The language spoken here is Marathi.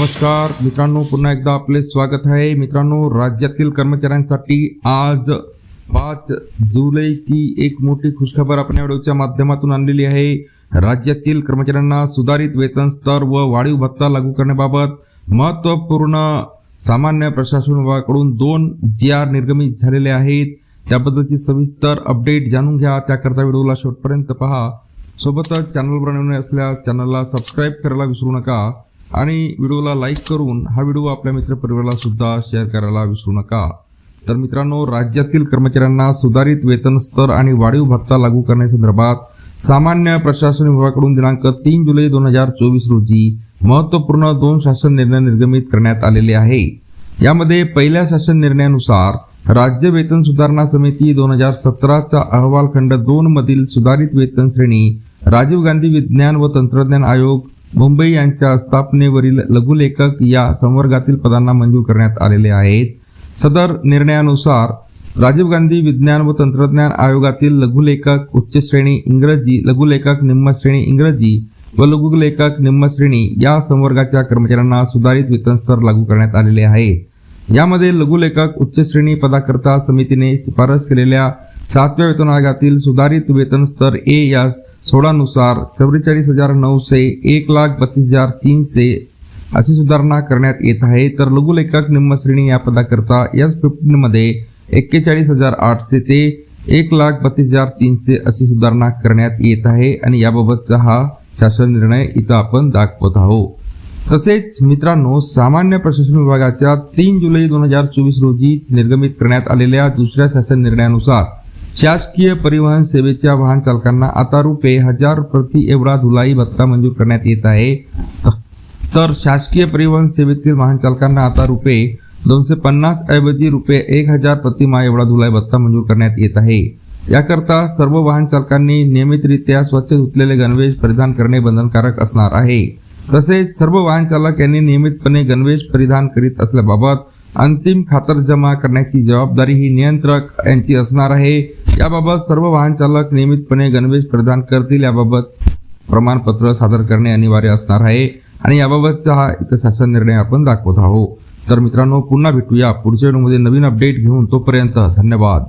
नमस्कार. मित्रांनो पुन्हा एकदा आपले स्वागत आहे. मित्रांनो राज्यातील कर्मचाऱ्यांसाठी आज पाच जुलैची एक मोठी खुशखबर आपण या व्हिडिओच्या माध्यमातून आणलेली आहे. राज्यातील कर्मचाऱ्यांना सुधारित वेतन स्तर व वाढीव भत्ता लागू करण्याबाबत महत्त्वपूर्ण सामान्य प्रशासन विभागाकडून दोन जी आर निर्गमित झालेले आहेत. त्याबद्दलची सविस्तर अपडेट जाणून घ्या. त्याकरता व्हिडिओला शेवटपर्यंत पहा. सोबतच चॅनलवर नवीन असल्यास चॅनलला सबस्क्राईब करायला विसरू नका. आणि व्हिडिओला लाईक करून हा व्हिडिओ आपल्या मित्रपरिवाराला सुद्धा शेअर करायला विसरू नका. तर मित्रांनो राज्यातील कर्मचाऱ्यांना सुधारित वेतन स्तर आणि वाढीव भत्ता लागू करण्यासंदर्भात सामान्य प्रशासन विभागाकडून दिनांक तीन जुलै दोन हजार चोवीस रोजी महत्त्वपूर्ण दोन शासन निर्णय निर्गमित करण्यात आलेले आहे. यामध्ये पहिल्या शासन निर्णयानुसार राज्य वेतन सुधारणा समिती दोन हजार सतराचा अहवाल खंड दोन मधील सुधारित वेतन श्रेणी राजीव गांधी विज्ञान व तंत्रज्ञान आयोग मुंबई यांच्या स्थापनेवरील लघुलेखक या संवर्गातील पदांना मंजूर करण्यात आलेले आहेत. सदर निर्णयानुसार राजीव गांधी विज्ञान व तंत्रज्ञान आयोगातील लघुलेखक उच्च श्रेणी इंग्रजी लघुलेखक निम्न श्रेणी इंग्रजी व लघुलेखक निम्न श्रेणी या संवर्गाच्या कर्मचाऱ्यांना सुधारित वेतन स्तर लागू करण्यात आलेले आहे. यामध्ये लघुलेखक उच्च श्रेणी पदाकरता समितीने शिफारस केलेल्या सातव्या वेतन आयोगातील सुधारित वेतन स्तर ए यास सोळानुसार चव्वेचाळीस हजार नऊशे एक लाख बत्तीस हजार तीनशे अशी सुधारणा करण्यात येत आहे. तर लघुलेखक निम्मश्रेणी या पदाकरता एस फिफ्टीनमध्ये एक्केचाळीस हजार आठशे ते एक लाख बत्तीस हजार तीनशे अशी सुधारणा करण्यात येत आहे आणि याबाबतचा हा शासन निर्णय इथं आपण दाखवत आहोत. तसेच मित्रांनो सामान्य प्रशासन विभागाच्या तीन जुलै दोन हजार चोवीस रोजी निर्गमित करण्यात आलेल्या दुसऱ्या शासन निर्णयानुसार शासकीय परिवहन सेवेच्या वाहन चालकांना आता रुपये हजार प्रति एवढा धुलाई भत्ता मंजूर करण्यात येत आहे. तर शासकीय परिवहन सेवेतील वाहन चालकांना आता रुपये दोनशे पन्नास ऐवजी रुपये एक हजार प्रतिमा एवढा धुलाई भत्ता मंजूर करण्यात येत आहे. याकरता सर्व वाहन चालकांनी नियमितरित्या स्वच्छ धुतलेले गणवेश परिधान करणे बंधनकारक असणार आहे. तसेच सर्व वाहन चालक यांनी नियमितपणे गणवेश परिधान करीत असल्याबाबत अंतिम खातरजमा करण्याची जबाबदारी ही नियंत्रक यांची असणार आहे. याबाबत सर्व वाहन चालक नियमितपणे गणवेश प्रदान करतील. याबाबत प्रमाणपत्र सादर करणे अनिवार्य असणार आहे. आणि याबाबतचा हा इथं शासन निर्णय आपण दाखवत आहोत. तर मित्रांनो पुन्हा भेटूया. पुढच्या व्हिडिओमध्ये नवीन अपडेट घेऊन तोपर्यंत धन्यवाद.